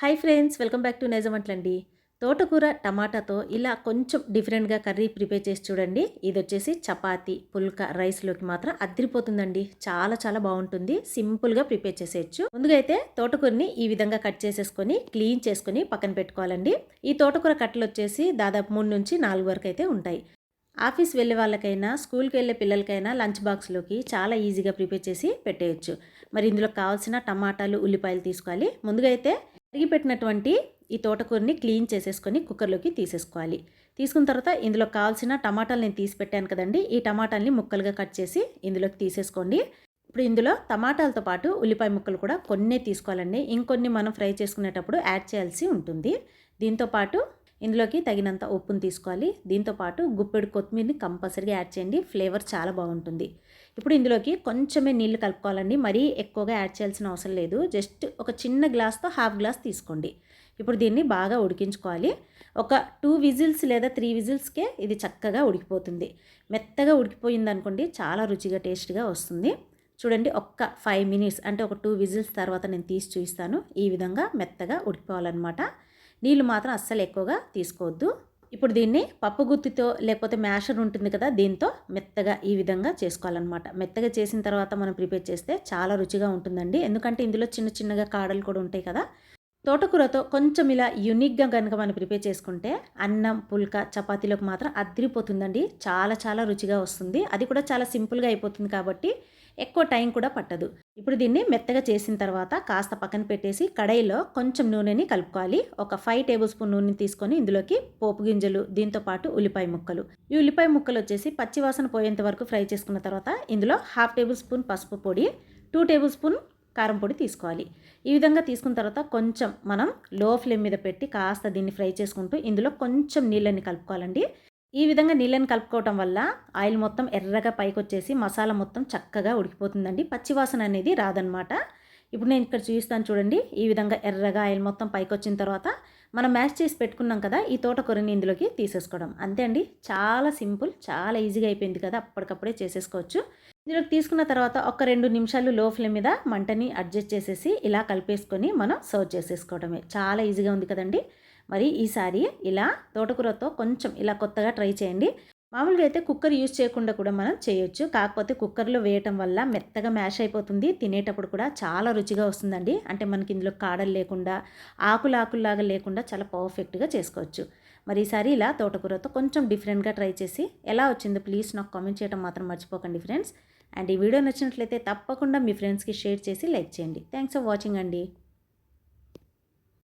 Hi friends welcome back to నైజమంట్లండి. తోటకూర టమాటాతో ఇలా కొంచెం డిఫరెంట్గా కర్రీ ప్రిపేర్ చేసి చూడండి. ఇది వచ్చేసి చపాతి పుల్క రైస్లోకి మాత్రం అద్దరిపోతుందండి చాలా చాలా బాగుంటుంది. సింపుల్గా ప్రిపేర్ చేసేయచ్చు. ముందుగా అయితే తోటకూరని ఈ విధంగా కట్ చేసేసుకొని క్లీన్ చేసుకొని పక్కన పెట్టుకోవాలండి. ఈ తోటకూర కట్టలు వచ్చేసి దాదాపు మూడు నుంచి నాలుగు వరకు అయితే ఉంటాయి. ఆఫీస్ వెళ్ళే వాళ్ళకైనా స్కూల్కి వెళ్ళే పిల్లలకైనా లంచ్ బాక్స్లోకి చాలా ఈజీగా ప్రిపేర్ చేసి పెట్టేయచ్చు. మరి ఇందులో కావాల్సిన టమాటాలు ఉల్లిపాయలు తీసుకోవాలి. ముందుగా అయితే పెట్టినటువంటి ఈ తోటకూరని క్లీన్ చేసేసుకొని కుక్కర్లోకి తీసేసుకోవాలి. తీసుకున్న తర్వాత ఇందులో కావాల్సిన టమాటాలు నేను తీసి పెట్టాను కదండి. ఈ టమాటాలని ముక్కలుగా కట్ చేసి ఇందులోకి తీసేసుకోండి. ఇప్పుడు ఇందులో టమాటాలతో పాటు ఉల్లిపాయ ముక్కలు కూడా కొన్నే తీసుకోవాలండి. ఇంకొన్ని మనం ఫ్రై చేసుకునేటప్పుడు యాడ్ చేయాల్సి ఉంటుంది. దీంతో పాటు ఇందులోకి తగినంత ఉప్పును తీసుకోవాలి. దీంతోపాటు గుప్పెడు కొత్తిమీరని కంపల్సరీగా యాడ్ చేయండి. ఫ్లేవర్ చాలా బాగుంటుంది. ఇప్పుడు ఇందులోకి కొంచెమే నీళ్ళు కలుపుకోవాలండి. మరీ ఎక్కువగా యాడ్ చేయాల్సిన అవసరం లేదు. జస్ట్ ఒక చిన్న గ్లాస్తో హాఫ్ గ్లాస్ తీసుకోండి. ఇప్పుడు దీన్ని బాగా ఉడికించుకోవాలి. ఒక టూ విజిల్స్ లేదా త్రీ విజిల్స్కే ఇది చక్కగా ఉడికిపోతుంది. మెత్తగా ఉడికిపోయింది అనుకోండి చాలా రుచిగా టేస్ట్గా వస్తుంది. చూడండి ఒక్క ఫైవ్ మినిట్స్ అంటే ఒక టూ విజిల్స్ తర్వాత నేను తీసి చూపిస్తాను. ఈ విధంగా మెత్తగా ఉడికిపోవాలన్నమాట. నీళ్ళు మాత్రం అస్సలు ఎక్కువగా తీసుకోవద్దు. ఇప్పుడు దీన్ని పప్పు గుత్తితో లేకపోతే మ్యాషర్ ఉంటుంది కదా దీంతో మెత్తగా ఈ విధంగా చేసుకోవాలన్నమాట. మెత్తగా చేసిన తర్వాత మనం ప్రిపేర్ చేస్తే చాలా రుచిగా ఉంటుందండి. ఎందుకంటే ఇందులో చిన్న చిన్నగా కాడలు కూడా ఉంటాయి కదా తోటకూరతో కొంచెం ఇలా యునిక్గా కనుక మనం ప్రిపేర్ చేసుకుంటే అన్నం పుల్క చపాతీలోకి మాత్రం అద్దరిపోతుందండి చాలా చాలా రుచిగా వస్తుంది. అది కూడా చాలా సింపుల్గా అయిపోతుంది కాబట్టి ఎక్కువ టైం కూడా పట్టదు. ఇప్పుడు దీన్ని మెత్తగా చేసిన తర్వాత కాస్త పక్కన పెట్టేసి కడాయిలో కొంచెం నూనెని కలుపుకోవాలి. ఒక ఫైవ్ టేబుల్ స్పూన్ నూనె తీసుకొని ఇందులోకి పోపు గింజలు దీంతో పాటు ఉల్లిపాయ ముక్కలు. ఈ ఉల్లిపాయ ముక్కలు వచ్చేసి పచ్చివాసన పోయేంత వరకు ఫ్రై చేసుకున్న తర్వాత ఇందులో హాఫ్ టేబుల్ స్పూన్ పసుపు పొడి టూ టేబుల్ స్పూన్ కారం పొడి తీసుకోవాలి. ఈ విధంగా తీసుకున్న తర్వాత కొంచెం మనం లో ఫ్లేమ్ మీద పెట్టి కాస్త దీన్ని ఫ్రై చేసుకుంటూ ఇందులో కొంచెం నీళ్ళని కలుపుకోవాలండి. ఈ విధంగా నీళ్ళని కలుపుకోవటం వల్ల ఆయిల్ మొత్తం ఎర్రగా పైకి వచ్చేసి మసాలా మొత్తం చక్కగా ఉడికిపోతుందండి. పచ్చివాసన అనేది రాదనమాట. ఇప్పుడు నేను ఇక్కడ చూపిస్తాను చూడండి. ఈ విధంగా ఎర్రగా ఆయిల్ మొత్తం పైకి వచ్చిన తర్వాత మనం మ్యాష్ చేసి పెట్టుకున్నాం కదా ఈ తోటకూరని ఇందులోకి తీసేసుకోవడం. అంతే అండి. చాలా సింపుల్ చాలా ఈజీగా అయిపోయింది కదా అప్పటికప్పుడే చేసేసుకోవచ్చు. ఇందులోకి తీసుకున్న తర్వాత ఒక రెండు నిమిషాలు లో ఫ్లేమ్ మీద మంటని అడ్జస్ట్ చేసేసి ఇలా కలిపేసుకొని మనం సర్వ్ చేసేసుకోవడమే. చాలా ఈజీగా ఉంది కదండి. మరి ఈసారి ఇలా తోటకూరతో కొంచెం ఇలా కొత్తగా ట్రై చేయండి. మామూలుగా అయితే కుక్కర్ యూజ్ చేయకుండా కూడా మనం చేయొచ్చు. కాకపోతే కుక్కర్లో వేయటం వల్ల మెత్తగా మ్యాష్ అయిపోతుంది. తినేటప్పుడు కూడా చాలా రుచిగా వస్తుందండి. అంటే మనకి ఇందులో కాడలు లేకుండా ఆకులు ఆకుల్లాగా లేకుండా చాలా పర్ఫెక్ట్గా చేసుకోవచ్చు. మరి ఈసారి ఇలా తోటకూరతో కొంచెం డిఫరెంట్గా ట్రై చేసి ఎలా వచ్చిందో ప్లీజ్ నాకు కామెంట్ చేయడం మాత్రం మర్చిపోకండి ఫ్రెండ్స్. అండ్ ఈ వీడియో నచ్చినట్లయితే తప్పకుండా మీ ఫ్రెండ్స్కి షేర్ చేసి లైక్ చేయండి. థ్యాంక్స్ ఫర్ వాచింగ్ అండి.